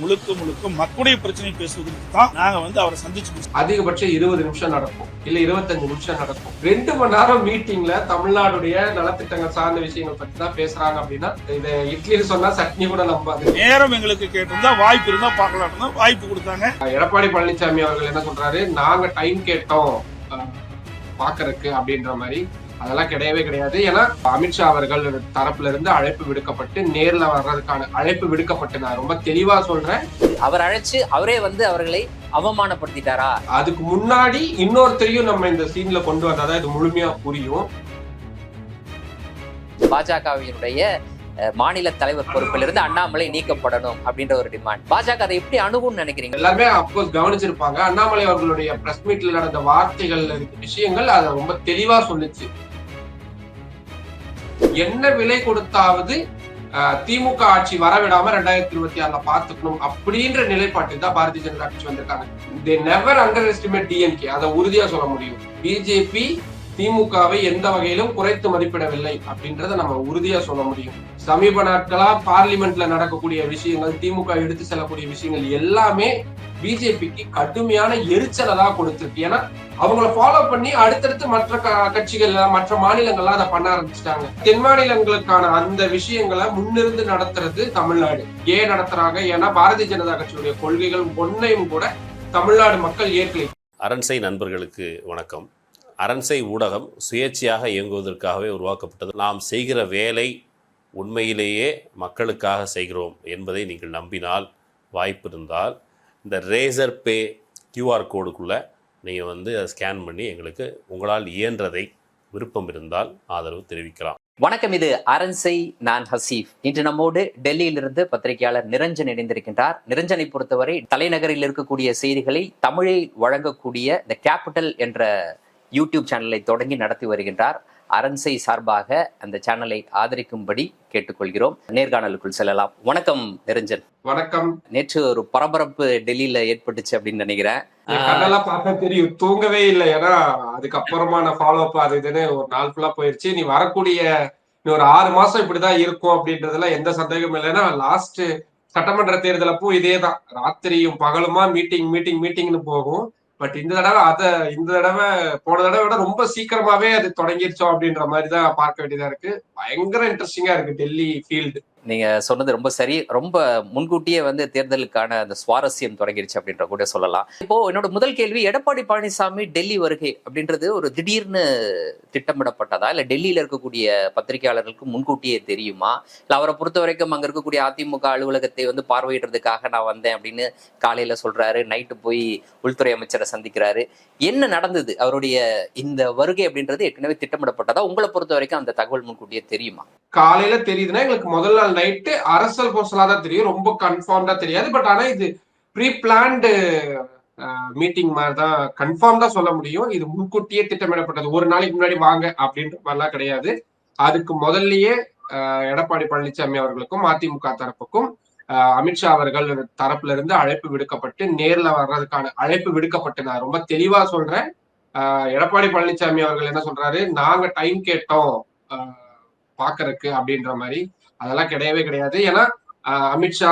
முழுக்க முழுக்க மக்களுடைய பிரச்சனை பேசுவதற்கு தான் நாங்க வந்து அவரை சந்திச்சு. அதிகபட்சம் இருபது நிமிஷம் நடக்கும். இல்ல இருபத்தஞ்சு நிமிஷம் நடக்கும். ரெண்டு மணி நேரம் மீட்டிங்ல தமிழ்நாடுடைய நலத்திட்டங்கள் சார்ந்த விஷயங்கள் பத்தி தான் பேசுறாங்க அப்படின்னா இதை இட்லின்னு சொன்னா சட்னி கூட நம்பாது. நேரம் எங்களுக்கு கேட்டிருந்தா வாய்ப்பு இருந்தா பார்க்கலாம் வாய்ப்பு கொடுத்தாங்க. எடப்பாடி பழனிசாமி அவர்கள் என்ன சொல்றாரு? நாங்க டைம் கேட்டோம் பாக்குறதுக்கு அப்படின்ற மாதிரி அதெல்லாம் கிடையவே கிடையாது. ஏன்னா அமித்ஷா அவர்கள் தரப்புல இருந்து அழைப்பு விடுக்கப்பட்டு நேர்ல வர்றதுக்கான அழைப்பு விடுக்கப்பட்டு. நான் ரொம்ப தெளிவா சொல்றேன். அவர் அழைச்சு அவரே வந்து அவர்களை அவமானப்படுத்திட்டாரா? அதுக்கு முன்னாடி இன்னொருத்தரையும் நம்ம இந்த சீன்ல கொண்டு வந்தாதான் இது முழுமையா புரியும். பாஜகவினுடைய மாநில தலைவர் பொறுப்பிலிருந்து அண்ணாமலை நீக்கப்படணும் அப்படின்ற ஒரு டிமாண்ட் பாஜக அதை எப்படி அணுகும்னு நினைக்கிறீங்க? எல்லாமே அப்கோர்ஸ் கவனிச்சிருப்பாங்க. அண்ணாமலை அவர்களுடைய பிரஸ் மீட்ல நடந்த வார்த்தைகள் விஷயங்கள் அதை ரொம்ப தெளிவா சொல்லுச்சு. என்ன விலை கொடுத்தாவது திமுக ஆட்சி வரவிடாம ரெண்டாயிரத்தி இருபத்தி ஆறுல பாத்துக்கணும் அப்படின்ற நிலைப்பாட்டில் தான் பாரதிய ஜனதா கட்சி வந்திருக்காங்க. They never underestimate DMK அதை உறுதியா சொல்ல முடியும். பிஜேபி திமுகவை எந்த வகையிலும் குறைத்து மதிப்பிடவில்லை அப்படின்றத நம்ம உறுதியா சொல்ல முடியும். சமீப நாட்களா பார்லிமெண்ட்ல நடக்கக்கூடிய விஷயங்கள் திமுக எடுத்து செல்லக்கூடிய விஷயங்கள் எல்லாமே பிஜேபிக்கு கடுமையான எரிச்சலை தான் கொடுத்துருக்கு. ஏன்னா அவங்கள ஃபாலோ பண்ணி அடுத்தடுத்து மற்ற க- கட்சிகள் மற்ற மாநிலங்கள்லாம் அதை பண்ண ஆரம்பிச்சிட்டாங்க. தென் மாநிலங்களுக்கான அந்த விஷயங்களை முன்னிருந்து நடத்துறது தமிழ்நாடு. ஏன் நடத்துறாங்க ஏன்னா பாரதிய ஜனதா கட்சியுடைய கொள்கைகள் ஒன்றையும் கூட தமிழ்நாடு மக்கள் ஏற்கலை. அரண்சை நண்பர்களுக்கு வணக்கம். அரண்சை ஊடகம் சுயேட்சையாக இயங்குவதற்காகவே உருவாக்கப்பட்டது. நாம் செய்கிற வேலை உண்மையிலேயே மக்களுக்காக செய்கிறோம் என்பதை நீங்கள் நம்பினால் வாய்ப்பு இருந்தால் இந்த ரேசர் பே கியூஆர் கோடுக்குள்ளே நீங்கள் வந்து அதை ஸ்கேன் பண்ணி எங்களுக்கு உங்களால் இயன்றதை விருப்பம் இருந்தால் ஆதரவு தெரிவிக்கலாம். வணக்கம் இது அரண்சை நான் ஹசீஃப். இன்று நம்மோடு டெல்லியிலிருந்து பத்திரிகையாளர் நிரஞ்சன் இணைந்திருக்கின்றார். நிரஞ்சனை பொறுத்தவரை தலைநகரில் இருக்கக்கூடிய செய்திகளை தமிழில் வழங்கக்கூடிய இந்த கேபிட்டல் என்ற யூடியூப் சேனலை தொடங்கி நடத்தி வருகின்றார். அரண்சை சார்பாக அந்த சேனலை ஆதரிக்கும்படி கேட்டுக்கொள்கிறோம். நேர்காணலுக்குள் செல்லலாம். வணக்கம் நிரஞ்சன். வணக்கம். நேற்று ஒரு பரபரப்பு டெல்லியில ஏற்பட்டுச்சு அப்படின்னு நினைக்கிறேன். என் கண்ணெல்லாம் பார்த்தா தெரியும். தூங்கவே இல்லை. ஏன்னா அதுக்கப்புறமா நான் ஃபாலோ அப் அது இதுன்னு ஒரு நாள் ஃபுல்லா போயிருச்சு. நீ வரக்கூடிய நீ ஒரு ஆறு மாசம் இப்படிதான் இருக்கும் அப்படின்றதுல எந்த சந்தேகமும் இல்லைன்னா லாஸ்ட் சட்டமன்ற தேர்தல் அப்போ இதே தான் ராத்திரியும் பகலுமா மீட்டிங் மீட்டிங் மீட்டிங்னு போகும். பட் இந்த தடவை அத இந்த தடவை போன தடவை விட ரொம்ப சீக்கிரமாவே அது தொடங்கிருச்சோம் அப்படின்ற மாதிரி தான் பார்க்க வேண்டியதா இருக்கு. பயங்கர இன்ட்ரெஸ்டிங்கா இருக்கு டெல்லி ஃபீல்டு நீங்க சொன்னது ரொம்ப சரி. ரொம்ப முன்கூட்டியே வந்து தேர்தலுக்கான அந்த சுவாரஸ்யம் தொடங்கிருச்சு அப்படின்ற கூட சொல்லலாம். இப்போ என்னோட முதல் கேள்வி எடப்பாடி பழனிசாமி டெல்லி வருகை அப்படின்றது ஒரு திடீர்னு திட்டமிடப்பட்டதா? இல்ல டெல்லியில இருக்கக்கூடிய பத்திரிகையாளர்களுக்கு முன்கூட்டியே தெரியுமா? இல்ல அவரை பொறுத்த வரைக்கும் அங்க இருக்கக்கூடிய அதிமுக அலுவலகத்தை வந்து பார்வையிடுறதுக்காக நான் வந்தேன் அப்படின்னு காலையில சொல்றாரு. நைட்டு போய் உள்துறை அமைச்சரை சந்திக்கிறாரு. என்ன நடந்தது? அவருடைய இந்த வருகை அப்படின்றது ஏற்கனவே திட்டமிடப்பட்டதா? உங்களை பொறுத்த வரைக்கும் அந்த தகவல் முன்கூட்டியே தெரியுமா? காலையில தெரியுதுன்னா எங்களுக்கு முதல்ல நாள் நைட்டு அரசல் பொசலா தான் தெரியும். ரொம்ப கன்ஃபார்ம்டா தெரியாது. பட் ஆனா இது ப்ரீ பிளான்டு மீட்டிங் மாதிரி தான் கன்ஃபார்ம் தான் சொல்ல முடியும். இது முன்கூட்டியே திட்டமிடப்பட்டது. ஒரு நாளைக்கு முன்னாடி வாங்க அப்படின்ற மாதிரிலாம் கிடையாது. அதுக்கு முதல்லயே எடப்பாடி பழனிசாமி அவர்களுக்கும் அதிமுக தரப்புக்கும் அமித்ஷா அவர்கள் தரப்புல இருந்து அழைப்பு விடுக்கப்பட்டு நேர்ல வர்றதுக்கான அழைப்பு விடுக்கப்பட்டு நான் ரொம்ப தெளிவா சொல்றேன். எடப்பாடி பழனிசாமி அவர்கள் என்ன சொல்றாரு? நாங்க டைம் கேட்டோம் பாக்குறதுக்கு அப்படின்ற மாதிரி. அதெல்லாம் கிடையவே கிடையாது. ஏன்னா அமித்ஷா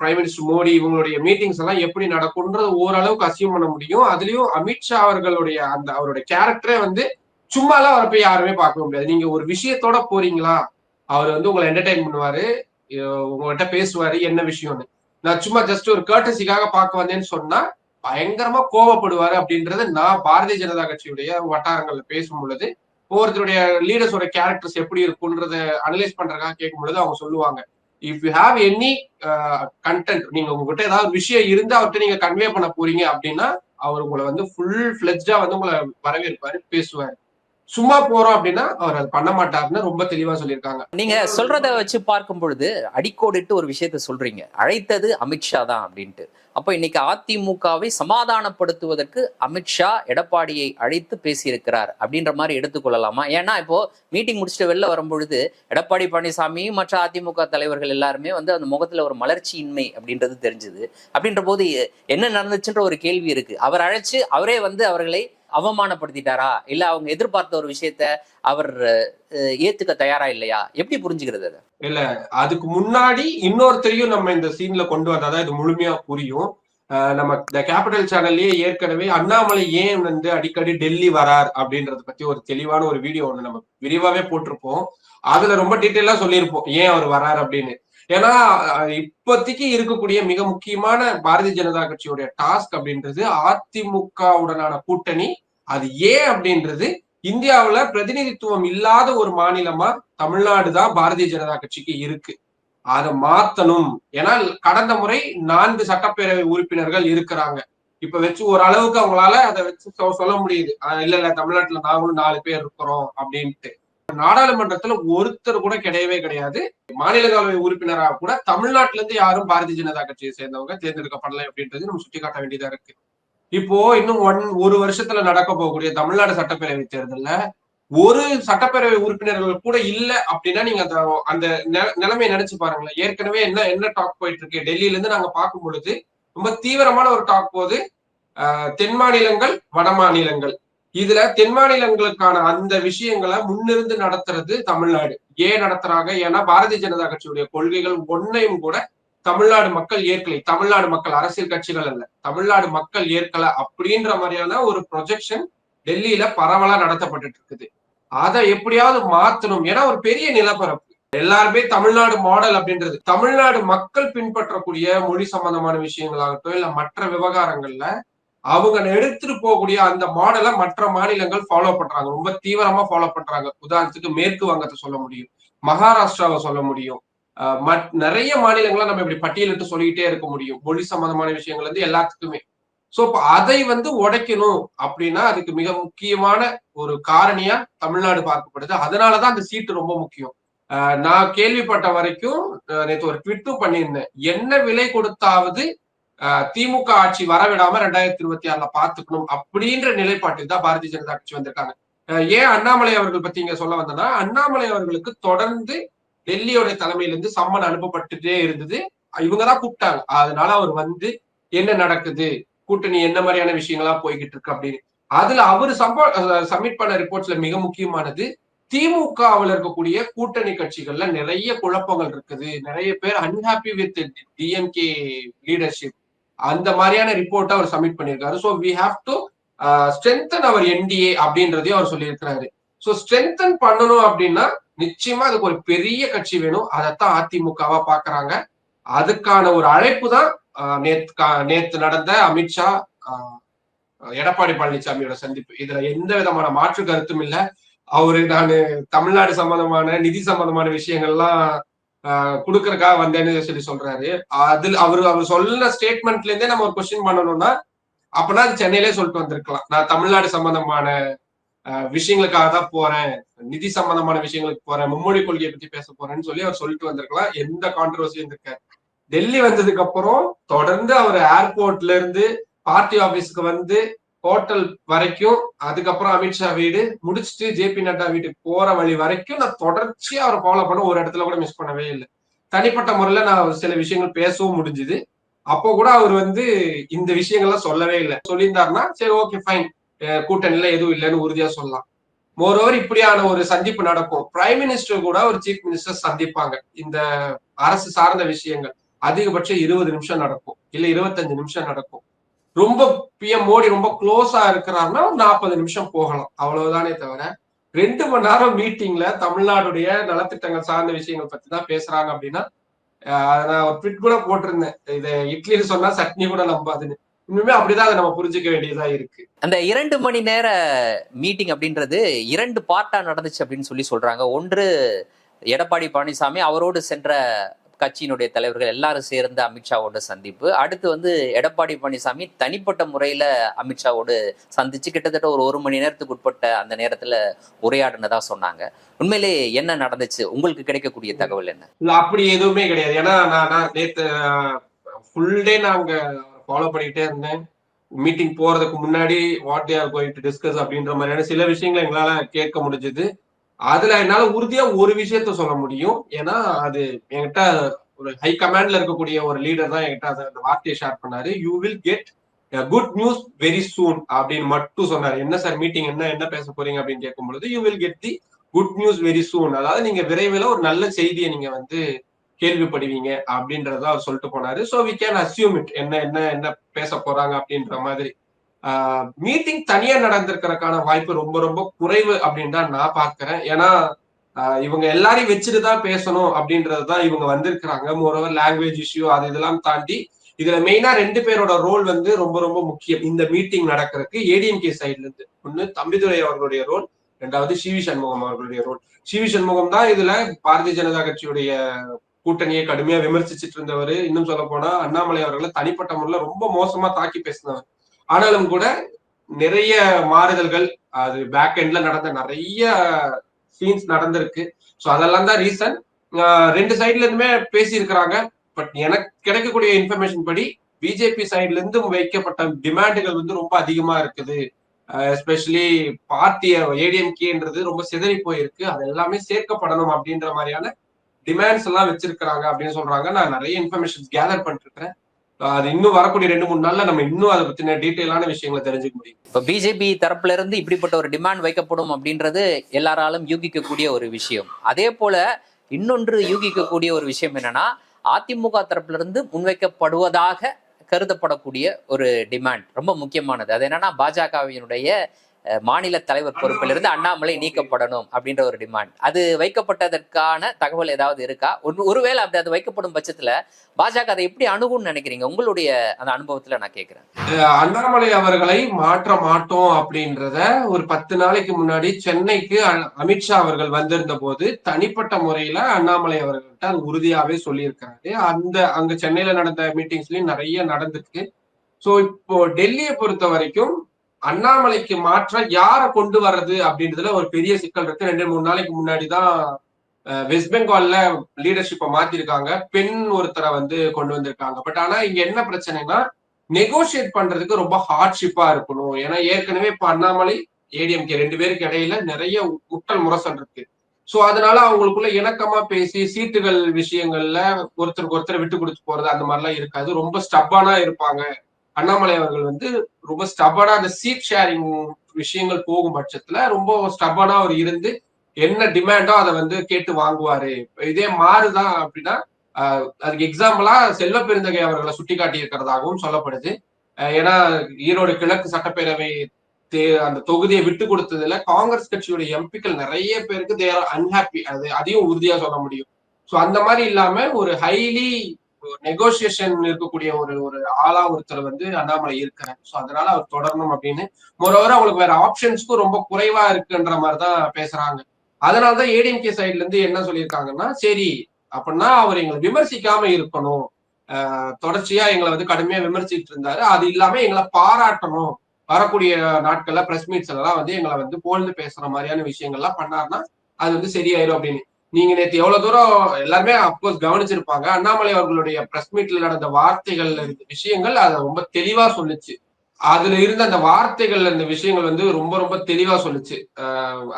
பிரைம் மினிஸ்டர் மோடி இவங்களுடைய மீட்டிங்ஸ் எல்லாம் எப்படி நடக்கும்ன்றது ஓரளவுக்கு அசியூம் பண்ண முடியும். அதுலயும் அமித்ஷா அவர்களுடைய அந்த அவருடைய கேரக்டரே வந்து சும்மாலாம் அவரை போய் யாருமே பார்க்க முடியாது. நீங்க ஒரு விஷயத்தோட போறீங்களா? அவர் வந்து உங்களை என்டர்டைன் பண்ணுவாரு. உங்கள்கிட்ட உங்ககிட்ட பேசுவாரு. என்ன விஷயம்னு. நான் சும்மா ஜஸ்ட் ஒரு கேட்டசிக்காக பார்க்க வந்தேன்னு சொன்னா பயங்கரமா கோவப்படுவாரு அப்படின்றது நான் பாரதிய ஜனதா கட்சியுடைய வட்டாரங்கள்ல பேசும் பொழுது ஒவ்வொருத்தருடைய லீடர்ஸோட கேரக்டர்ஸ் எப்படி இருக்கும்ன்றத அனலைஸ் பண்றதுக்காக கேட்கும் பொழுது அவங்க சொல்லுவாங்க. If you have any content நீங்க உங்ககிட்ட ஏதாவது விஷயம் இருந்து அவர்கிட்ட நீங்க கன்வே பண்ண போறீங்க அப்படின்னா அவர் உங்களை வந்து ஃபுல் ஃபிளெஜ்டா வந்து உங்களை வரவேற்பாரு பேசுவாரு. சும்மா போறோம் அப்படின்னா அவர் அது பண்ண மாட்டாருன்னு ரொம்ப தெளிவா சொல்லியிருக்காங்க. நீங்க சொல்றத வச்சு பார்க்கும் பொழுது அடிக்கோடிட்டு ஒரு விஷயத்த சொல்றீங்க. அழைத்தது அமித்ஷா தான் அப்படின்ட்டு. அப்ப இன்னைக்கு அதிமுகவை சமாதானப்படுத்துவதற்கு அமித்ஷா எடப்பாடியை அழைத்து பேசியிருக்கிறார் அப்படின்ற மாதிரி எடுத்துக்கொள்ளலாமா ஏன்னா இப்போ மீட்டிங் முடிச்சுட்டு வெளில வரும்பொழுது எடப்பாடி பழனிசாமி மற்ற அதிமுக தலைவர்கள் எல்லாருமே வந்து அந்த முகத்துல ஒரு மலர்ச்சியின்மை அப்படின்றது தெரிஞ்சது. அப்படின்ற போது என்ன நடந்துச்சுன்ற ஒரு கேள்வி இருக்கு. அவர் அழைச்சு அவரே வந்து அவர்களை அவமானப்படுத்திட்டாரா? இல்ல அவங்க எதிர்பார்த்த ஒரு விஷயத்த அவர் ஏத்துக்க தயாரா இல்லையா? எப்படி புரிஞ்சுக்கிறது அதை? இல்ல அதுக்கு முன்னாடி இன்னொருத்தரையும் நம்ம இந்த சீன்ல கொண்டு வந்தாதான் இது முழுமையா புரியும். நம்ம இந்த கேபிட்டல் சேனல்லயே ஏற்கனவே அண்ணாமலை ஏன் வந்து அடிக்கடி டெல்லி வரார் அப்படின்றத பத்தி ஒரு தெளிவான ஒரு வீடியோ ஒண்ணு நம்ம விரிவாவே போட்டிருப்போம். அதுல ரொம்ப டீட்டெயிலா சொல்லியிருப்போம் ஏன் அவர் வரார் அப்படின்னு. ஏன்னா இப்போதைக்கு இருக்கக்கூடிய மிக முக்கியமான பாரதிய ஜனதா கட்சியுடைய டாஸ்க் அப்படின்றது அதிமுகவுடனான கூட்டணி அது ஏன் அப்படின்றது இந்தியாவுல பிரதிநிதித்துவம் இல்லாத ஒரு மாநிலமா தமிழ்நாடு தான் பாரதிய ஜனதா கட்சிக்கு இருக்கு. அதை மாத்தணும். ஏன்னா கடந்த முறை நான்கு சட்டப்பேரவை உறுப்பினர்கள் இருக்கிறாங்க. இப்ப வச்சு ஓரளவுக்கு அவங்களால அதை வச்சு சொல்ல முடியுது. இல்ல இல்ல தமிழ்நாட்டுல நாங்களும் நாலு பேர் இருக்கிறோம் அப்படின்ட்டு. நாடாளுமன்றத்துல ஒருத்தர் கூட கிடையவே கிடையாது. மாநிலங்களவை உறுப்பினரா கூட தமிழ்நாட்டுல இருந்து யாரும் பாரதிய ஜனதா கட்சியை சேர்ந்தவங்க தேர்ந்தெடுக்கப்படலை அப்படின்றது நம்ம சுட்டிக்காட்ட வேண்டியதா இருக்கு. இப்போ இன்னும் ஒன் ஒரு வருஷத்துல நடக்க போகக்கூடிய தமிழ்நாடு சட்டப்பேரவை தேர்தல்ல ஒரு சட்டப்பேரவை உறுப்பினர்கள் கூட இல்ல அப்படின்னா நீங்க அந்த அந்த நெ- நிலைமையை நினைச்சு பாருங்களேன். ஏற்கனவே என்ன என்ன டாக் போயிட்டு இருக்கு டெல்லியில இருந்து நாங்க பார்க்கும் பொழுது ரொம்ப தீவிரமான ஒரு டாக் போகுது தென் மாநிலங்கள் வட மாநிலங்கள். இதுல தென் மாநிலங்களுக்கான அந்த விஷயங்களை முன்னிருந்து நடத்துறது தமிழ்நாடு. ஏன் நடத்துறாங்க? ஏன்னா பாரதிய ஜனதா கட்சியுடைய கொள்கைகள் ஒன்னையும் கூட தமிழ்நாடு மக்கள் ஏற்கலை. தமிழ்நாடு மக்கள் அரசியல் கட்சிகள் அல்ல. தமிழ்நாடு மக்கள் ஏற்கல அப்படின்ற மாதிரியான ஒரு ப்ரொஜெக்ஷன் டெல்லியில பரவலா நடத்தப்பட்டுட்டு இருக்குது அதை எப்படியாவது மாத்தணும் ஏன்னா ஒரு பெரிய நிலப்பரப்பு. எல்லாருமே தமிழ்நாடு மாடல் அப்படின்றது. தமிழ்நாடு மக்கள் பின்பற்றக்கூடிய மொழி சம்பந்தமான விஷயங்களாகட்டும் இல்ல மற்ற விவகாரங்கள்ல அவங்க எடுத்துட்டு போகக்கூடிய அந்த மாடலை மற்ற மாநிலங்கள் ஃபாலோ பண்றாங்க. ரொம்ப தீவிரமா ஃபாலோ பண்றாங்க. உதாரணத்துக்கு மேற்கு வங்கத்தை சொல்ல முடியும். மகாராஷ்டிராவை சொல்ல முடியும். நிறைய மாநிலங்களை நம்ம இப்படி பட்டியலிட்டு சொல்லிக்கிட்டே இருக்க முடியும். மொழி சம்பந்தமான விஷயங்கள் வந்து எல்லாத்துக்குமே. சோ இப்ப அதை வந்து உடைக்கணும் அப்படின்னா அதுக்கு மிக முக்கியமான ஒரு காரணியா தமிழ்நாடு பார்க்கப்படுது. அதனாலதான் அந்த சீட்டு ரொம்ப முக்கியம். நான் கேள்விப்பட்ட வரைக்கும் நேற்று ஒரு ட்விட்டும் பண்ணியிருந்தேன். என்ன விலை கொடுத்தாவது திமுக ஆட்சி வரவிடாம ரெண்டாயிரத்தி இருபத்தி ஆறுல பாத்துக்கணும் அப்படின்ற நிலைப்பாட்டில் தான் பாரதிய ஜனதா கட்சி வந்திருக்காங்க. ஏன் அண்ணாமலை அவர்கள் பத்தி இங்க சொல்ல வந்தேன்னா அண்ணாமலை அவர்களுக்கு தொடர்ந்து டெல்லியோட தலைமையிலிருந்து சம்மன் அனுப்பப்பட்டுட்டே இருந்தது. இவங்கதான் கூப்பிட்டாங்க. அதனால அவர் வந்து என்ன நடக்குது? கூட்டணி என்ன மாதிரியான விஷயங்களா போய்கிட்டு இருக்கு? அப்படின்னு. அதுல அவர் சம்பா சப்மிட் பண்ண ரிப்போர்ட்ஸ்ல மிக முக்கியமானது திமுகவில் இருக்கக்கூடிய கூட்டணி கட்சிகள்ல நிறைய குழப்பங்கள் இருக்குது. நிறைய பேர் அன்ஹாப்பி வித் டிஎம்கே லீடர்ஷிப் அந்த மாதிரியான ரிப்போர்ட்டை அவர் சப்மிட் பண்ணியிருக்காரு. So we have to strengthen our NDA அப்படின்றதையும் அவர் சொல்லியிருக்கிறாரு. ஸோ ஸ்ட்ரென்தன் பண்ணணும் அப்படின்னா நிச்சயமா அதுக்கு ஒரு பெரிய கட்சி வேணும். அதைத்தான் அதிமுகவா பாக்குறாங்க அதுக்கான ஒரு அழைப்பு தான் நேத்து கா- நேத்து நடந்த அமித்ஷா எடப்பாடி பழனிசாமியோட சந்திப்பு. இதுல எந்த விதமான மாற்று கருத்தும் இல்ல. அவரு நான் தமிழ்நாடு சம்பந்தமான நிதி சம்பந்தமான விஷயங்கள்லாம் கொடுக்கறக்காக வந்தேன்னு சொல்லி சொல்றாரு. அதுல அவரு அவர் சொன்ன ஸ்டேட்மெண்ட்ல இருந்தே நம்ம ஒரு கொஸ்டின் பண்ணணும்னா அப்பனா அது சென்னையிலே சொல்லிட்டு வந்திருக்கலாம். நான் தமிழ்நாடு சம்பந்தமான விஷயங்களுக்காக தான் போறேன். நிதி சம்பந்தமான விஷயங்களுக்கு போறேன். மும்மொழி கொள்கையை பத்தி பேச போறேன்னு சொல்லி அவர் சொல்லிட்டு வந்திருக்கலாம். எந்த கான்ட்ரவர்சியும் இருக்காரு டெல்லி வந்ததுக்கு அப்புறம் தொடர்ந்து அவர் ஏர்போர்ட்ல இருந்து பார்ட்டி ஆபீஸ்க்கு வந்து ஹோட்டல் வரைக்கும் அதுக்கப்புறம் அமித்ஷா வீடு முடிச்சுட்டு ஜேபி நட்டா வீட்டுக்கு போற வழி வரைக்கும் நான் தொடர்ச்சியா அவரை ஃபாலோ பண்ண ஒரு இடத்துல கூட மிஸ் பண்ணவே இல்லை. தனிப்பட்ட முறையில நான் சில விஷயங்கள் பேசவும் முடிஞ்சுது. அப்போ கூட அவர் வந்து இந்த விஷயங்கள்லாம் சொல்லவே இல்லை. சொல்லியிருந்தாருன்னா சரி ஓகே ஃபைன் கூட்டணியில எதுவும் இல்லைன்னு உறுதியா சொல்லலாம். மோரோவர் இப்படியான ஒரு சந்திப்பு நடக்கும். பிரைம் மினிஸ்டர் கூட ஒரு சீஃப் மினிஸ்டர் சந்திப்பாங்க. இந்த அரசு சார்ந்த விஷயங்கள். அதிகபட்சம் இருபது நிமிஷம் நடக்கும். இல்ல இருபத்தஞ்சு நிமிஷம் நடக்கும். ரொம்ப பிஎம் மோடி ரொம்ப க்ளோஸா இருக்கிறாருன்னா ஒரு நாற்பது நிமிஷம் போகலாம். அவ்வளவுதானே தவிர ரெண்டு மணி நேரம் மீட்டிங்ல தமிழ்நாடுடைய நலத்திட்டங்கள் சார்ந்த விஷயங்கள் பத்தி தான் பேசுறாங்க அப்படின்னா நான் ஒரு ட்விட் கூட போட்டிருந்தேன். இது இட்லின்னு சொன்னா சட்னி கூட நம்பாதுன்னு. இன்னுமே அப்படிதான் அதை நம்ம புரிஞ்சுக்க வேண்டியதா இருக்கு. அந்த இரண்டு மணி நேர மீட்டிங் அப்படின்றது இரண்டு பார்ட்டா நடந்துச்சு அப்படின்னு சொல்லி சொல்றாங்க. ஒன்று எடப்பாடி பழனிசாமி அவரோடு சென்ற கட்சியினுடைய தலைவர்கள் எல்லாரும் சேர்ந்து அமித்ஷாவோட சந்திப்பு. அடுத்து வந்து எடப்பாடி பழனிசாமி தனிப்பட்ட முறையில அமித்ஷாவோடு சந்திச்சு கிட்டத்தட்ட ஒரு ஒரு மணி நேரத்துக்கு உட்பட்ட அந்த நேரத்துல உரையாடினதா சொன்னாங்க. உண்மையிலே என்ன நடந்துச்சு? உங்களுக்கு கிடைக்கக்கூடிய தகவல் என்ன? இல்ல அப்படி எதுவுமே கிடையாது. ஏன்னா நான் நான் நேத்து ஃபுல் டே நாங்க ஃபாலோ பண்ணிக்கிட்டே இருந்தேன். மீட்டிங் போறதுக்கு முன்னாடி what are going to discuss அப்படின்ற மாதிரியான சில விஷயங்களை எங்களால கேட்க முடிஞ்சது. அதுல என்னால உறுதியா ஒரு விஷயத்த சொல்ல முடியும். ஏன்னா அது என்கிட்ட ஒரு ஹை கமாண்ட்ல இருக்கக்கூடிய ஒரு லீடர் தான் என்கிட்ட அதை அந்த வார்த்தையை ஷேர் பண்ணாரு. You will get good news very soon அப்படின்னு மட்டும் சொன்னாரு. என்ன சார் மீட்டிங் என்ன என்ன பேச போறீங்க? அப்படின்னு கேட்கும் பொழுது you will get the good news very soon அதாவது நீங்க விரைவில் ஒரு நல்ல செய்தியை நீங்க வந்து கேள்விப்படுவீங்க அப்படின்றத அவர் சொல்லிட்டு போனாரு. So we can assume it என்ன என்ன என்ன பேச போறாங்க அப்படின்ற மாதிரி. மீட்டிங் தனியா நடந்திருக்கிறதுக்கான வாய்ப்பு ரொம்ப ரொம்ப குறைவு அப்படின்னு தான் நான் பாக்குறேன் ஏன்னா ஆஹ் இவங்க எல்லாரையும் வச்சுட்டு தான் பேசணும் அப்படின்றது தான் இவங்க வந்திருக்கிறாங்க. மோரோவர் லாங்குவேஜ் இஷ்யூ அது இதெல்லாம் தாண்டி இதுல மெயினா ரெண்டு பேரோட ரோல் வந்து ரொம்ப ரொம்ப முக்கியம். இந்த மீட்டிங் நடக்கிறதுக்கு ஏடிஎம்கே சைட்ல இருந்து. ஒன்னு தம்பிதுரை அவர்களுடைய ரோல் ரெண்டாவது சிவி சண்முகம் அவர்களுடைய ரோல் சிவி சண்முகம் தான் இதுல பாரதிய ஜனதா கட்சியுடைய கூட்டணியை கடுமையா விமர்சிச்சிட்டு இருந்தவர் இன்னும் சொல்ல போனா அண்ணாமலை அவர்களை தனிப்பட்ட முறையில் ரொம்ப மோசமா தாக்கி பேசினவர். ஆனாலும் கூட நிறைய மாறுதல்கள் அது பேக் எண்ட்ல நடந்த நிறைய சீன்ஸ் நடந்திருக்கு. ஸோ அதெல்லாம் தான் ரீசன் ரெண்டு சைட்ல இருந்துமே பேசியிருக்கிறாங்க. பட் எனக்கு கிடைக்கக்கூடிய இன்ஃபர்மேஷன் படி பிஜேபி சைட்ல இருந்து வைக்கப்பட்ட டிமாண்டுகள் வந்து ரொம்ப அதிகமா இருக்குது. எஸ்பெஷலி பார்ட்டி ஏடிஎம்கேன்றது ரொம்ப சிதறி போயிருக்கு. அது எல்லாமே சேர்க்கப்படணும் அப்படின்ற மாதிரியான டிமாண்ட்ஸ் எல்லாம் வச்சிருக்கிறாங்க அப்படின்னு சொல்றாங்க. நான் நிறைய இன்ஃபர்மேஷன் கேதர் பண்ணிருக்கேன் அது இன்னும் வரக்கூடிய ரெண்டு மூணு நாள்ல நம்ம இன்னும் அதை பத்தின டீட்டெயிலான விஷயங்களை தெரிஞ்சுக்க முடியும். இப்ப பிஜேபி தரப்புல இருந்து இப்படிப்பட்ட ஒரு டிமாண்ட் வைக்கப்படும் அப்படின்றது எல்லாராலும் யூகிக்கக்கூடிய ஒரு விஷயம். அதே போல இன்னொன்று யூகிக்கக்கூடிய ஒரு விஷயம் என்னன்னா அதிமுக தரப்புல இருந்து முன்வைக்கப்படுவதாக கருதப்படக்கூடிய ஒரு டிமாண்ட் ரொம்ப முக்கியமானது. அது என்னன்னா பாஜகவினுடைய மாநில தலைவர் பொறுப்பிலிருந்து அண்ணாமலை நீக்கப்படணும் அப்படின்ற ஒரு டிமாண்ட் அது வைக்கப்பட்டதற்கான தகவல் ஏதாவது இருக்கா? ஒரு- ஒருவேளை அப்படி அது வைக்கப்படும் பட்சத்துல பாஜக அதை எப்படி அணுகும்னு நினைக்கிறீங்க? உங்களுடைய அந்த அனுபவத்துல நான் கேட்கிறேன் அண்ணாமலை அவர்களை மாற்ற மாட்டோம் அப்படின்றத ஒரு பத்து நாளைக்கு முன்னாடி சென்னைக்கு அமித்ஷா அவர்கள் வந்திருந்த போது தனிப்பட்ட முறையில அண்ணாமலை அவர்கள்ட்ட அது உறுதியாவே சொல்லியிருக்காரு அந்த அங்க சென்னையில நடந்த மீட்டிங்ஸ்லயும் நிறைய நடந்திருக்கு. சோ இப்போ டெல்லியை பொறுத்த வரைக்கும் அண்ணாமலைக்கு மாற்ற யாரை கொண்டு வர்றது அப்படின்றதுல ஒரு பெரிய சிக்கல் இருக்கு. ரெண்டு மூணு நாளைக்கு முன்னாடி தான் வெஸ்ட் பெங்கால்ல லீடர்ஷிப்பை மாத்திருக்காங்க. பெண் ஒருத்தரை வந்து கொண்டு வந்திருக்காங்க. பட் ஆனா இங்க என்ன பிரச்சனைனா நெகோசியேட் பண்றதுக்கு ரொம்ப ஹார்ட்ஷிப்பா இருக்கணும். ஏன்னா ஏற்கனவே இப்ப அண்ணாமலை ஏடிஎம்கே ரெண்டு பேருக்கு இடையில நிறைய முட்டல் முரசல் இருக்கு. சோ அதனால அவங்களுக்குள்ள இணக்கமா பேசி சீட்டுகள் விஷயங்கள்ல ஒருத்தருக்கு ஒருத்தர் விட்டு கொடுத்து போறது அந்த மாதிரிலாம் இருக்காது. ரொம்ப ஸ்டப்பானா இருப்பாங்க. அண்ணாமலை அவர்கள் வந்து ரொம்ப ஸ்டபனா அந்த சீட் ஷேரிங் விஷயங்கள் போகும் பட்சத்துல ரொம்ப ஸ்டபனா அவர் இருந்து என்ன டிமாண்டோ அதை வந்து கேட்டு வாங்குவாரு. இதே மாறுதான் அப்படின்னா அதுக்கு எக்ஸாம்பிளா செல்வ பெருந்தகை அவர்களை சுட்டி காட்டியிருக்கிறதாகவும் சொல்லப்படுது ஏன்னா ஈரோடு கிழக்கு சட்டப்பேரவை தே- அந்த தொகுதியை விட்டு கொடுத்ததுல காங்கிரஸ் கட்சியுடைய எம்பிக்கள் நிறைய பேருக்கு தேர் அன்ஹாப்பி அது அதையும் உறுதியா சொல்ல முடியும். ஸோ அந்த மாதிரி இல்லாம ஒரு ஹைலி நெகோசியேஷன் இருக்கக்கூடிய ஒரு ஒரு ஆளா ஒருத்தர் வந்து அண்ணாமலை இருக்கிறார். சோ அதனால அவர் தொடரணும் அப்படின்னு. மொரோவர் அவங்களுக்கு வேற ஆப்ஷன்ஸ்க்கும் ரொம்ப குறைவா இருக்குன்ற மாதிரி தான் பேசுறாங்க. அதனாலதான் ஏடிஎம்கே சைட்ல இருந்து என்ன சொல்லியிருக்காங்கன்னா சரி அப்படின்னா அவர் எங்களை விமர்சிக்காம இருக்கணும். தொடர்ச்சியா எங்களை வந்து கடுமையா விமர்சிட்டு இருந்தாரு. அது இல்லாம எங்களை பாராட்டணும். வரக்கூடிய நாட்கள்ல பிரஸ் மீட்ஸ் எல்லாம் வந்து எங்களை வந்து புகழ்ந்து பேசுற மாதிரியான விஷயங்கள்லாம் பண்ணாருன்னா அது வந்து சரியாயிரும் அப்படின்னு. நீங்க நேத்து எவ்வளவு தூரம் எல்லாருமே அப்கோர்ஸ் கவனிச்சிருப்பாங்க. அண்ணாமலை அவர்களுடைய பிரஸ் மீட்ல நடந்த வார்த்தைகள் இருந்த விஷயங்கள் அதை ரொம்ப தெளிவா சொல்லுச்சு. அதுல இருந்த அந்த வார்த்தைகள் அந்த விஷயங்கள் வந்து ரொம்ப ரொம்ப தெளிவா சொல்லுச்சு.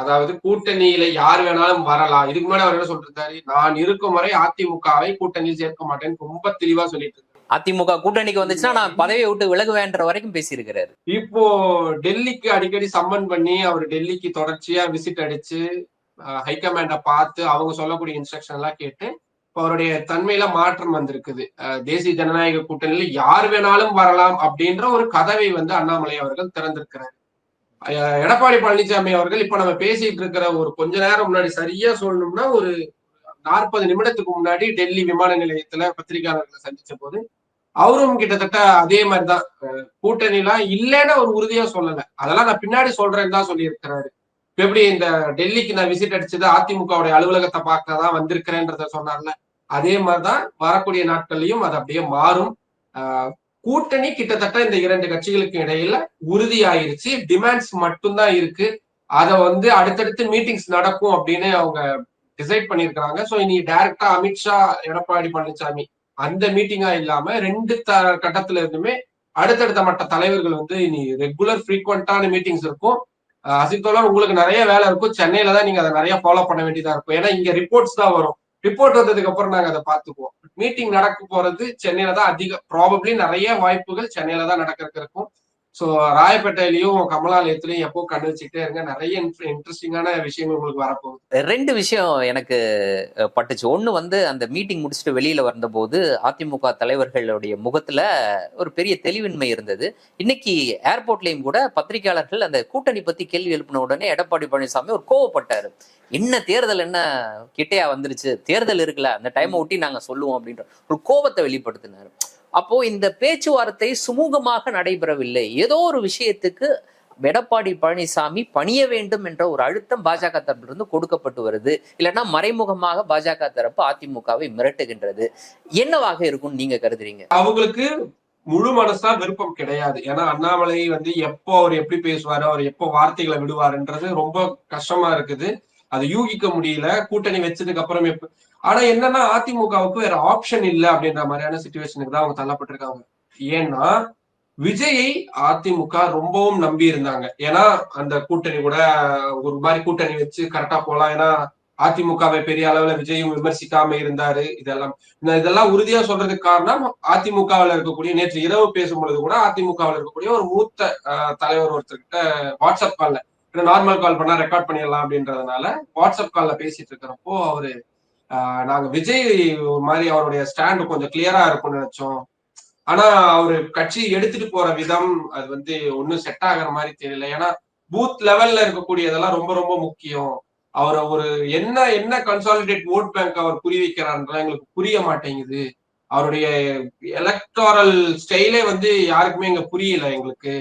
அதாவது கூட்டணியில யார் வேணாலும் வரலாம். இதுக்கு முன்னாடி அவர் என்ன சொல்லிருந்தாரு? நான் இருக்கும் வரை அதிமுகவை கூட்டணியில் சேர்க்க மாட்டேன்னு ரொம்ப தெளிவா சொல்லிட்டு அதிமுக கூட்டணிக்கு வந்துச்சுன்னா நான் பதவியை விட்டு விலகுவேன்ற வரைக்கும் பேசியிருக்கிறாரு. இப்போ டெல்லிக்கு அடிக்கடி சம்மன் பண்ணி அவர் டெல்லிக்கு தொடர்ச்சியா விசிட் அடிச்சு ஹைகமாண்ட பார்த்து அவங்க சொல்லக்கூடிய இன்ஸ்ட்ரக்ஷன் எல்லாம் கேட்டு இப்போ அவருடைய தன்மையில மாற்றம் வந்திருக்குது. தேசிய ஜனநாயக கூட்டணியில யார் வேணாலும் வரலாம் அப்படின்ற ஒரு கதவை வந்து அண்ணாமலை அவர்கள் திறந்திருக்கிறார். எடப்பாடி பழனிசாமி அவர்கள் இப்ப நம்ம பேசிட்டு இருக்கிற ஒரு கொஞ்ச நேரம் முன்னாடி சரியா சொல்லணும்னா ஒரு நாற்பது நிமிடத்துக்கு முன்னாடி டெல்லி விமான நிலையத்துல பத்திரிகையாளர்களை சந்திச்ச போது அவரும் கிட்டத்தட்ட அதே மாதிரிதான். கூட்டணி கூட்டணிலாம் இல்லைன்னு ஒரு உறுதியா சொல்லல. அதெல்லாம் நான் பின்னாடி சொல்றேன்னு தான் சொல்லியிருக்கிறாரு. எப்படி இந்த டெல்லிக்கு நான் விசிட் அடிச்சது அதிமுகவுடைய அலுவலகத்தை பார்க்க தான் வந்திருக்கிறேன்றத சொன்னார்ல அதே மாதிரிதான் வரக்கூடிய நாட்கள்லயும் அது அப்படியே மாறும். கூட்டணி கிட்டத்தட்ட இந்த இரண்டு கட்சிகளுக்கு இடையில உறுதியாயிருச்சு. டிமாண்ட்ஸ் மட்டும்தான் இருக்கு. அதை வந்து அடுத்தடுத்து மீட்டிங்ஸ் நடக்கும் அப்படின்னு அவங்க டிசைட் பண்ணியிருக்கிறாங்க. ஸோ இனி டைரக்டா அமித்ஷா எடப்பாடி பழனிசாமி அந்த மீட்டிங்கா இல்லாம ரெண்டு த கட்டத்துல இருந்துமே அடுத்தடுத்த மட்ட தலைவர்கள் வந்து இனி ரெகுலர் ஃப்ரீக்வெண்டான மீட்டிங்ஸ் இருக்கும். அசித் தோழர் உங்களுக்கு நிறைய வேலை இருக்கும். சென்னையில தான் நீங்க அதை நிறைய ஃபாலோ பண்ண வேண்டியதா இருக்கும். ஏன்னா இங்க ரிப்போர்ட்ஸ் தான் வரும். ரிப்போர்ட் வந்ததுக்கு அப்புறம் நாங்க அதை பார்த்துக்குவோம். மீட்டிங் நடக்க போறது சென்னையில தான் அதிக ப்ராபப்ளி நிறைய வாய்ப்புகள் சென்னையில தான் நடக்கிறதுக்கு இருக்கும். ஸோ ராயப்பேட்டையிலயும் கமலாலயத்திலயும் எப்போ வச்சுக்கிட்டே இருங்க. நிறைய இன்ட்ரெஸ்டிங்கான விஷயங்கள் உங்களுக்கு வரப்போகுது. ரெண்டு விஷயம் எனக்கு பட்டுச்சு. ஒண்ணு வந்து அந்த மீட்டிங் முடிச்சுட்டு வெளியில வந்தபோது அதிமுக தலைவர்களுடைய முகத்துல ஒரு பெரிய தெளிவின்மை இருந்தது. இன்னைக்கு ஏர்போர்ட்லயும் கூட பத்திரிகையாளர்கள் அந்த கூட்டணி பத்தி கேள்வி எழுப்பின உடனே எடப்பாடி பழனிசாமி ஒரு கோவப்பட்டாரு. என்ன தேர்தல் என்ன கிட்டையா வந்துருச்சு? தேர்தல் இருக்குல்ல அந்த டைமை ஒட்டி நாங்க சொல்லுவோம் அப்படின்ற ஒரு கோபத்தை வெளிப்படுத்தினாரு. அப்போ இந்த பேச்சுவார்த்தை சுமூகமாக நடைபெறவில்லை. ஏதோ ஒரு விஷயத்துக்கு எடப்பாடி பழனிசாமி பணிய வேண்டும் என்ற ஒரு அழுத்தம் பாஜக தரப்பிலிருந்து கொடுக்கப்பட்டு வருது. இல்லைன்னா மறைமுகமாக பாஜக தரப்பு அதிமுகவை மிரட்டுகின்றது. என்னவாக இருக்கும்னு நீங்க கருதுறீங்க? அவங்களுக்கு முழு மனசா விருப்பம் கிடையாது. ஏன்னா அண்ணாமலை வந்து எப்போ அவர் எப்படி பேசுவாரு அவர் எப்போ வார்த்தைகளை விடுவாருன்றது ரொம்ப கஷ்டமா இருக்குது. அதை யூகிக்க முடியல. கூட்டணி வச்சதுக்கு அப்புறம் எப்ப ஆனா என்னன்னா அதிமுகவுக்கு வேற ஆப்ஷன் இல்லை அப்படின்ற மாதிரியான சுச்சுவேஷனுக்கு தான் அவங்க தள்ளப்பட்டிருக்காங்க. ஏன்னா விஜயை அதிமுக ரொம்பவும் நம்பி இருந்தாங்க. ஏன்னா அந்த கூட்டணி கூட ஒரு மாதிரி கூட்டணி வச்சு கரெக்டா போலாம். ஏன்னா அதிமுகவை பெரிய அளவுல விஜயும் விமர்சிக்காம இருந்தாரு. இதெல்லாம் இதெல்லாம் உறுதியா சொல்றதுக்கு காரணம் அதிமுகவில் இருக்கக்கூடிய நேற்று இரவு பேசும் பொழுது கூட அதிமுகவில் இருக்கக்கூடிய ஒரு மூத்த தலைவர் ஒருத்தர்கிட்ட வாட்ஸ்அப் கால்ல நார்மல் கால் பண்ணா ரெக்கார்ட் பண்ணிடலாம் அப்படின்றதுனால வாட்ஸ்அப் கால்ல பேசிட்டு இருக்கிறப்போ அவரு நாங்க விஜய் மாதிரி அவருடைய ஸ்டாண்ட் கொஞ்சம் கிளியரா இருக்கும்னு நினைச்சோம். ஆனா அவரு கட்சி எடுத்துட்டு போற விதம் அது வந்து ஒன்னும் செட் ஆகுற மாதிரி தெரியல. ஏன்னா பூத் லெவல்ல இருக்கக்கூடியதெல்லாம் ரொம்ப ரொம்ப முக்கியம். அவர் ஒரு என்ன என்ன கன்சாலிடேட் ஓட் பேங்க் அவர் புரிய வைக்கிறாருன்றா எங்களுக்கு புரிய மாட்டேங்குது. அவருடைய எலக்டாரல் ஸ்டைலே வந்து யாருக்குமே இங்க புரியல எங்களுக்கு.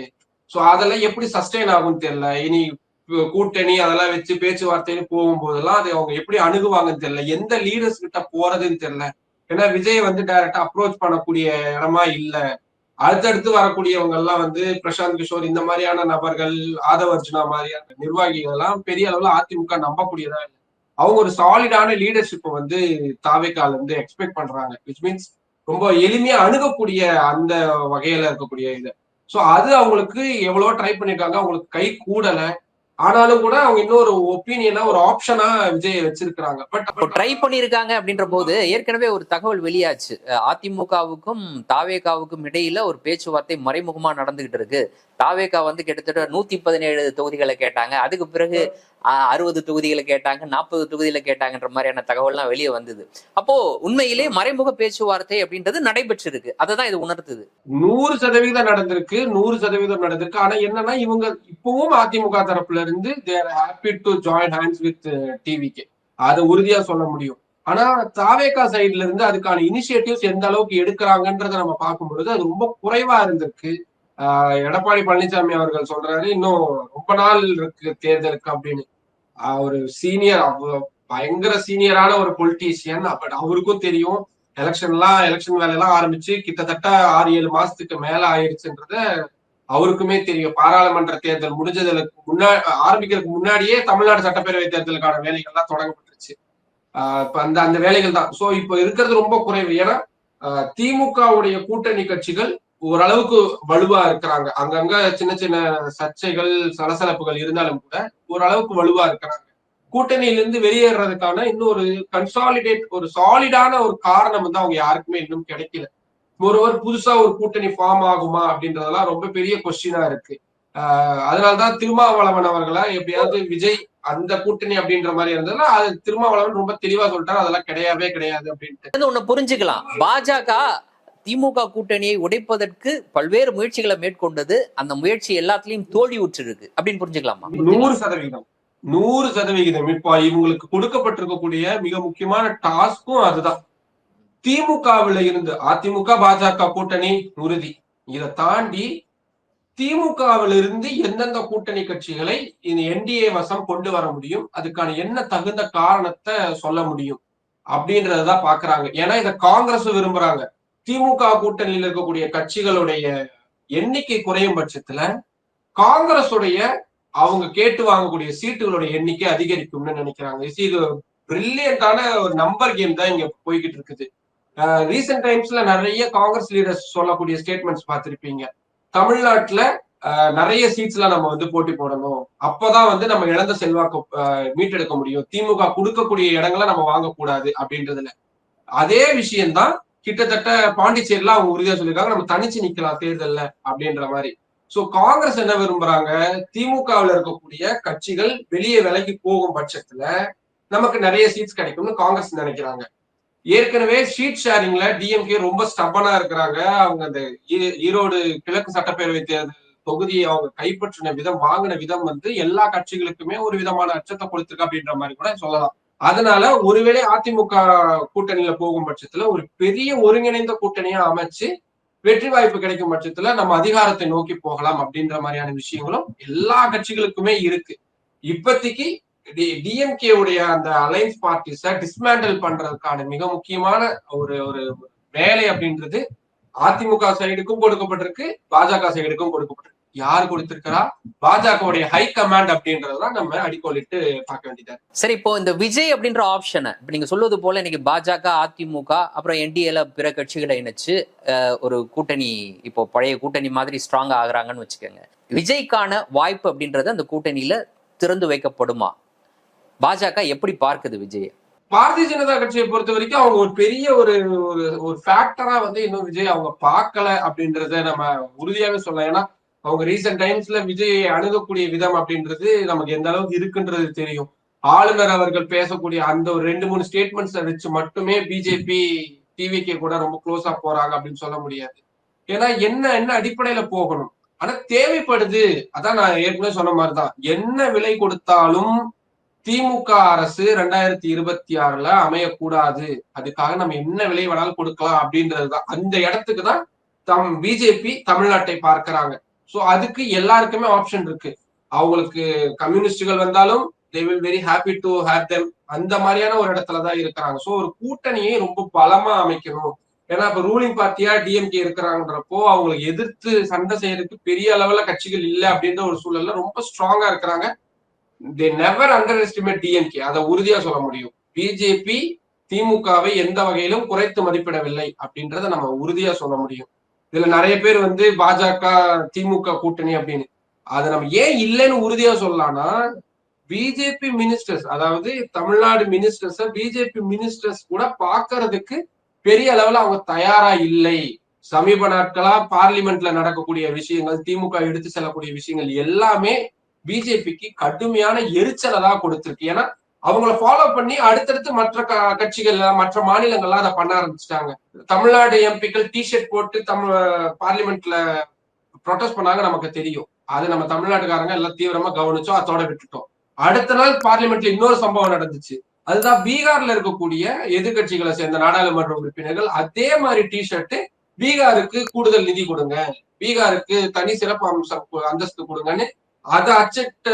சோ அதெல்லாம் எப்படி சஸ்டெயின் ஆகும்னு தெரியல. இனி கூட்டணி அதெல்லாம் வச்சு பேச்சுவார்த்தைன்னு போகும்போதெல்லாம் அதை அவங்க எப்படி அணுகுவாங்கன்னு தெரியல. எந்த லீடர்ஸ் கிட்ட போறதுன்னு தெரியல. ஏன்னா விஜய் வந்து டைரக்டா அப்ரோச் பண்ணக்கூடிய இடமா இல்ல. அடுத்தடுத்து வரக்கூடியவங்க எல்லாம் வந்து பிரசாந்த் கிஷோர் இந்த மாதிரியான நபர்கள் ஆதவ் அர்ஜுனா மாதிரியான நிர்வாகிகள் எல்லாம் பெரிய அளவுல அதிமுக நம்பக்கூடியதா இல்லை. அவங்க ஒரு சாலிடான லீடர்ஷிப்பை வந்து தாவேக்கால இருந்து எக்ஸ்பெக்ட் பண்றாங்க. விச் மீன்ஸ் ரொம்ப எளிமையா அணுகக்கூடிய அந்த வகையில இருக்கக்கூடிய இது. ஸோ அது அவங்களுக்கு எவ்வளவோ ட்ரை பண்ணிருக்காங்க. அவங்களுக்கு கை கூடலை. ஆனாலும் கூட அவங்க இன்னொரு ஒப்பீனியனா ஒரு ஆப்ஷனா விஜய் வச்சிருக்காங்க பட் ட்ரை பண்ணிருக்காங்க அப்படின்ற போது ஏற்கனவே ஒரு தகவல் வெளியாச்சு. அதிமுகவுக்கும் தாவேகாவுக்கும் இடையில ஒரு பேச்சுவார்த்தை மறைமுகமா நடந்துகிட்டு இருக்கு. தாவேகா வந்து கிட்டத்தட்ட நூத்தி பதினேழு தொகுதிகளை கேட்டாங்க. அதுக்கு பிறகு அறுபது தொகுதிகளை கேட்டாங்க நாற்பது தொகுதியில கேட்டாங்கன்ற மாதிரியான தகவல்லாம் வெளியே வந்தது. அப்போ உண்மையிலே மறைமுக பேச்சுவார்த்தை அப்படின்றது நடைபெற்றிருக்கு. அதை தான் இது உணர்த்துது. நூறு சதவீதம் நடந்திருக்கு நூறு சதவீதம் நடந்திருக்கு. ஆனா என்னன்னா இவங்க இப்பவும் அதிமுக தரப்புல இருந்து they're happy to join hands with டிவிக்கு அதை உறுதியா சொல்ல முடியும். ஆனா தாவேகா சைட்ல இருந்து அதுக்கான இனிஷியேட்டிவ்ஸ் எந்த அளவுக்கு எடுக்கிறாங்கன்றத நம்ம பார்க்கும்பொழுது அது ரொம்ப குறைவா இருந்திருக்கு. எடப்பாடி பழனிசாமி அவர்கள் சொல்றாரு இன்னும் ரொம்ப நாள் இருக்கு தேர்தலுக்கு அப்படின்னு. ஒரு சீனியர் பயங்கர சீனியரான ஒரு பொலிட்டீஷியன் பட் அவருக்கும் தெரியும். எலெக்ஷன்லாம் எலெக்ஷன் வேலையெல்லாம் ஆரம்பிச்சு கிட்டத்தட்ட ஆறு ஏழு மாசத்துக்கு மேல ஆயிருச்சுன்றத அவருக்குமே தெரியும். பாராளுமன்ற தேர்தல் முடிஞ்சதுக்கு முன்னா ஆரம்பிக்கிறதுக்கு முன்னாடியே தமிழ்நாடு சட்டப்பேரவை தேர்தலுக்கான வேலைகள்லாம் தொடங்கப்பட்டுருச்சு. இப்ப அந்த அந்த வேலைகள் தான். சோ இப்ப இருக்கிறது ரொம்ப குறைவு. ஏன்னா திமுகவுடைய கூட்டணி கட்சிகள் ஓரளவுக்கு வலுவா இருக்கிறாங்க. அங்கங்க சின்ன சின்ன சர்ச்சைகள் சலசலப்புகள் இருந்தாலும் கூட ஓரளவுக்கு வலுவா இருக்கிறாங்க. கூட்டணியிலிருந்து வெளியேறதுக்கான ஒரு கன்சாலிடேட் ஒரு சாலிடான ஒரு காரணம் வந்து அவங்க யாருக்குமே இன்னும் கிடைக்கல. ஒருவர் புதுசா ஒரு கூட்டணி ஃபார்ம் ஆகுமா அப்படின்றதெல்லாம் ரொம்ப பெரிய கொஸ்டினா இருக்கு. ஆஹ் அதனாலதான் திருமாவளவன் அவர்களா எப்படியாவது விஜய் அந்த கூட்டணி அப்படின்ற மாதிரி இருந்ததுன்னா அது திருமாவளவன் ரொம்ப தெளிவா சொல்லிட்டாரு அதெல்லாம் கிடையவே கிடையாது அப்படின்ட்டு. ஒண்ணு புரிஞ்சுக்கலாம். பாஜக திமுக கூட்டணியை உடைப்பதற்கு பல்வேறு முயற்சிகளை மேற்கொண்டது. அந்த முயற்சி எல்லாத்துலயும் தோல்வி உற்றிருக்கு. அப்படின்னு புரிஞ்சுக்கலாமா? நூறு சதவிகிதம் நூறு சதவிகிதம் இப்ப இவங்களுக்கு கொடுக்கப்பட்டிருக்கக்கூடிய மிக முக்கியமான டாஸ்கும் அதுதான். திமுகவுல இருந்து அதிமுக பாஜக கூட்டணி உறுதி. இதை தாண்டி திமுகவில் இருந்து எந்தெந்த கூட்டணி கட்சிகளை இந்த என்டிஏ வசம் கொண்டு வர முடியும்? அதுக்கான என்ன தகுந்த காரணத்தை சொல்ல முடியும்? அப்படின்றதான் பாக்குறாங்க. ஏன்னா இதை காங்கிரஸ் விரும்புறாங்க. திமுக கூட்டணியில் இருக்கக்கூடிய கட்சிகளுடைய எண்ணிக்கை குறையும் பட்சத்துல காங்கிரஸ் உடைய அவங்க கேட்டு வாங்கக்கூடிய சீட்டுகளுடைய எண்ணிக்கை அதிகரிக்கும்னு நினைக்கிறாங்க. இது பிரில்லியண்டான ஒரு நம்பர் கேம் தான் இங்க போய்கிட்டு இருக்குது. ரீசெண்ட் டைம்ஸ்ல நிறைய காங்கிரஸ் லீடர்ஸ் சொல்லக்கூடிய ஸ்டேட்மெண்ட்ஸ் பார்த்திருப்பீங்க. தமிழ்நாட்டுல அஹ், நிறைய சீட்ஸ்ல நம்ம வந்து போட்டி போடணும். அப்பதான் வந்து நம்ம இழந்த செல்வாக்கு மீட்டெடுக்க முடியும். திமுக கொடுக்கக்கூடிய இடங்களை நம்ம வாங்கக்கூடாது அப்படின்றதுல. அதே விஷயம்தான் கிட்டத்தட்ட பாண்டிச்சேரியில அவங்க உறுதியா சொல்லியிருக்காங்க. நம்ம தனிச்சு நிக்கலாம் தேர்தல்ல அப்படின்ற மாதிரி. சோ காங்கிரஸ் என்ன விரும்புறாங்க? திமுகவுல இருக்கக்கூடிய கட்சிகள் வெளியே விலகி போகும் பட்சத்துல நமக்கு நிறைய சீட்ஸ் கிடைக்கும்னு காங்கிரஸ் நினைக்கிறாங்க. ஏற்கனவே சீட் ஷேரிங்ல டிஎம்கே ரொம்ப ஸ்டப்பனா இருக்கிறாங்க. அவங்க அந்த ஈ- ஈரோடு கிழக்கு சட்டப்பேரவை தேர்தல் தொகுதியை அவங்க கைப்பற்றின விதம் வாங்கின விதம் வந்து எல்லா கட்சிகளுக்குமே ஒரு விதமான அச்சத்தை கொடுத்திருக்கு அப்படின்ற மாதிரி கூட சொல்லலாம். அதனால ஒருவேளை அதிமுக கூட்டணியில போகும் பட்சத்துல ஒரு பெரிய ஒருங்கிணைந்த கூட்டணியா அமைச்சு வெற்றி வாய்ப்பு கிடைக்கும் பட்சத்துல நம்ம அதிகாரத்தை நோக்கி போகலாம் அப்படின்ற மாதிரியான விஷயங்களும் எல்லா கட்சிகளுக்குமே இருக்கு. இப்பத்திக்கு டிஎம்கே உடைய அந்த அலைன்ஸ் பார்ட்டிஸ டிஸ்மேண்டில் பண்றதுக்கான மிக முக்கியமான ஒரு ஒரு வேலை அப்படின்றது அதிமுக சைடுக்கும் கொடுக்கப்பட்டிருக்கு பாஜக சைடுக்கும் கொடுக்கப்பட்டிருக்கு. யார் கொடுத்திருக்கிறா? பாஜகவுடைய ஹை கமாண்ட் அப்படின்றதுதான் நம்ம அடிக்கோலிட்டு பார்க்க வேண்டியதா. சரி இப்போ இந்த விஜய் அப்படின்ற ஆப்ஷனை இப்போ நீங்க சொல்வது போல இன்னைக்கு பாஜக அதிமுக அப்புறம் என்டிஏல பிற கட்சிகளை இணைச்சு ஒரு கூட்டணி இப்போ பழைய கூட்டணி மாதிரி ஸ்ட்ராங் ஆகுறாங்கன்னு வச்சுக்கோங்க. விஜய்க்கான வாய்ப்பு அப்படின்றது அந்த கூட்டணியில திறந்து வைக்கப்படுமா? பாஜக எப்படி பார்க்குது விஜய்? பாரதிய ஜனதா கட்சியை பொறுத்த வரைக்கும் அவங்க ஒரு பெரிய ஒரு ஒரு ஒரு ஃபேக்டரா வந்து இன்னும் விஜய் அவங்க பார்க்கல அப்படின்றத நம்ம உறுதியாவே சொல்லலாம். ஏன்னா அவங்க ரீசெண்ட் டைம்ஸ்ல விஜயை அணுகக்கூடிய விதம் அப்படின்றது நமக்கு எந்த அளவுக்கு இருக்குன்றது தெரியும். ஆளுநர் அவர்கள் பேசக்கூடிய அந்த ஒரு ரெண்டு மூணு ஸ்டேட்மெண்ட்ஸை வச்சு மட்டுமே பிஜேபி டிவிக்கே கூட ரொம்ப க்ளோஸா போறாங்க அப்படின்னு சொல்ல முடியாது. ஏன்னா என்ன என்ன அடிப்படையில போகணும்? ஆனா தேவைப்படுது. அதான் நான் ஏற்கனவே சொன்ன மாதிரிதான். என்ன விலை கொடுத்தாலும் திமுக அரசு ரெண்டாயிரத்தி இருபத்தி ஆறுல அமையக்கூடாது. அதுக்காக நம்ம என்ன விலை வேணாலும் கொடுக்கலாம் அப்படின்றதுதான். அந்த இடத்துக்கு தான் தம் பிஜேபி தமிழ்நாட்டை பார்க்கிறாங்க. ஸோ அதுக்கு எல்லாருக்குமே ஆப்ஷன் இருக்கு. அவங்களுக்கு கம்யூனிஸ்டுகள் வந்தாலும் they will very happy to have them அந்த மாதிரியான ஒரு இடத்துல தான் இருக்கிறாங்க. ஸோ ஒரு கூட்டணியை ரொம்ப பலமா அமைக்கணும். ஏன்னா இப்ப ரூலிங் பார்ட்டியா டிஎம்கே இருக்கிறாங்கன்றப்போ அவங்களுக்கு எதிர்த்து சண்டை செய்யறதுக்கு பெரிய அளவுல கட்சிகள் இல்லை அப்படின்ற ஒரு சூழல்ல ரொம்ப ஸ்ட்ராங்கா இருக்கிறாங்க. They never underestimate DMK அதை உறுதியா சொல்ல முடியும். பிஜேபி திமுகவை எந்த வகையிலும் குறைத்து மதிப்பிடவில்லை அப்படின்றத நம்ம உறுதியா சொல்ல முடியும். இதுல நிறைய பேர் வந்து பாஜக திமுக கூட்டணி அப்படின்னு. அதை நம்ம ஏன் இல்லைன்னு உறுதியா சொல்லலாம்னா பிஜேபி மினிஸ்டர்ஸ் அதாவது தமிழ்நாடு மினிஸ்டர்ஸ் பிஜேபி மினிஸ்டர்ஸ் கூட பாக்குறதுக்கு பெரிய அளவுல அவங்க தயாரா இல்லை. சமீப நாட்களா பார்லிமெண்ட்ல நடக்கக்கூடிய விஷயங்கள் திமுக எடுத்து செல்லக்கூடிய விஷயங்கள் எல்லாமே பிஜேபிக்கு கடுமையான எரிச்சலை தான் கொடுத்திருக்கு. ஏன்னா அவங்கள ஃபாலோ பண்ணி அடுத்தடுத்து மற்ற க- கட்சிகள் மற்ற மாநிலங்கள்லாம் அதை பண்ண ஆரம்பிச்சிட்டாங்க. தமிழ்நாடு எம்பிக்கள் டிஷர்ட் போட்டு தமிழ் பார்லிமெண்ட்ல ப்ரொடெஸ்ட் பண்ணாங்க நமக்கு தெரியும். அது நம்ம தமிழ்நாட்டுக்காரங்க எல்லாம் தீவிரமா கவனிச்சோம் அதோட விட்டுட்டோம். அடுத்த நாள் பார்லிமெண்ட்ல இன்னொரு சம்பவம் நடந்துச்சு. அதுதான் பீகார்ல இருக்கக்கூடிய எதிர்கட்சிகளை சேர்ந்த நாடாளுமன்ற உறுப்பினர்கள் அதே மாதிரி டிஷர்ட் பீகாருக்கு கூடுதல் நிதி கொடுங்க. பீகாருக்கு தனி சிறப்பு அம்சம் அந்தஸ்து கொடுங்கன்னு அதை அச்சட்ட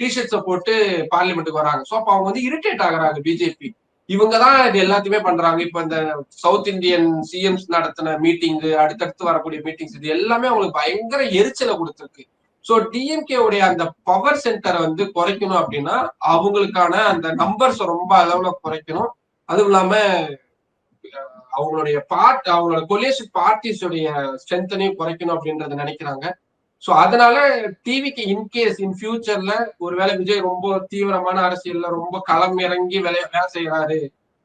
டிஷர்ட்ஸை போட்டு பார்லிமெண்ட்டுக்கு வராங்க. ஸோ அப்போ அவங்க வந்து இரிட்டேட் ஆகுறாங்க பிஜேபி இவங்க தான் இது எல்லாத்தையுமே பண்றாங்க. இப்ப இந்த சவுத் இந்தியன் சிஎம்ஸ் நடத்தின மீட்டிங் அடுத்தடுத்து வரக்கூடிய மீட்டிங்ஸ் இது எல்லாமே அவங்களுக்கு பயங்கர எரிச்சலை கொடுத்துருக்கு. ஸோ டிஎம்கே உடைய அந்த பவர் சென்டரை வந்து குறைக்கணும் அப்படின்னா அவங்களுக்கான அந்த நம்பர்ஸ் ரொம்ப அளவுல குறைக்கணும். அதுவும் இல்லாம அவங்களுடைய பார்ட் அவங்களோட கொலேஷன் பார்ட்டிஸ் உடைய ஸ்ட்ரென்த்தனையும் குறைக்கணும் அப்படின்றத நினைக்கிறாங்க. சோ அதனால டிவிக்கு இன்கேஸ் இன் ஃபியூச்சர்ல ஒருவேளை விஜய் ரொம்ப தீவிரமான அரசியல்ல ரொம்ப களம் இறங்கி வேலை வேலை செய்யறாரு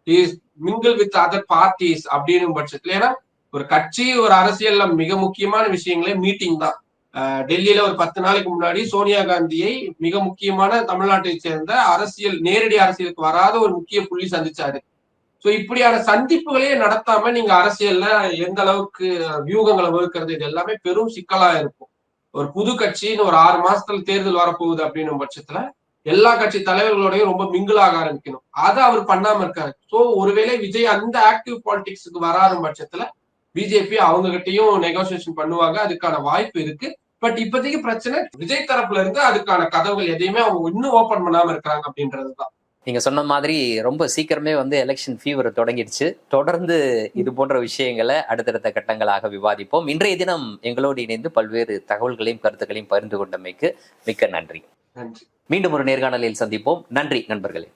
is mingle with other parties அப்படின்னு பட்சத்துல ஏன்னா ஒரு கட்சி ஒரு அரசியல்ல மிக முக்கியமான விஷயங்களே மீட்டிங் தான். அஹ் டெல்லியில ஒரு பத்து நாளைக்கு முன்னாடி சோனியா காந்தியை மிக முக்கியமான தமிழ்நாட்டை சேர்ந்த அரசியல் நேரடி அரசியலுக்கு வராத ஒரு முக்கிய புள்ளி சந்திச்சாரு. சோ இப்படியான சந்திப்புகளே நடத்தாம நீங்க அரசியல்ல எந்த அளவுக்கு வியூகங்களை வகுக்கிறது இது எல்லாமே பெரும் சிக்கலா இருக்கும். ஒரு புது கட்சின்னு ஒரு ஆறு மாசத்துல தேர்தல் வரப்போகுது அப்படின்னும் பட்சத்துல எல்லா கட்சி தலைவர்களோடையும் ரொம்ப மிங்கிளாக ஆரம்பிக்கணும். அதை அவர் பண்ணாம இருக்காரு. சோ ஒருவேளை விஜய் அந்த ஆக்டிவ் பாலிடிக்ஸுக்கு வராத பட்சத்துல பிஜேபி அவங்க கிட்டயும் நெகோசியேஷன் பண்ணுவாங்க. அதுக்கான வாய்ப்பு இருக்கு. பட் இப்போதைக்கு பிரச்சனை விஜய் தரப்புல இருந்து அதுக்கான கதவுகள் எதையுமே அவங்க இன்னும் ஓபன் பண்ணாம இருக்கிறாங்க அப்படின்றதுதான். நீங்க சொன்ன மாதிரி ரொம்ப சீக்கிரமே வந்து எலெக்ஷன் ஃபீவர் தொடங்கிடுச்சு. தொடர்ந்து இது போன்ற விஷயங்களை அடுத்தடுத்த கட்டங்களாக விவாதிப்போம். இன்றைய தினம் எங்களோடு இணைந்து பல்வேறு தகவல்களையும் கருத்துக்களையும் பகிர்ந்து கொண்டமைக்கு மிக்க நன்றி. நன்றி. மீண்டும் ஒரு நேர்காணலில் சந்திப்போம். நன்றி நண்பர்களே.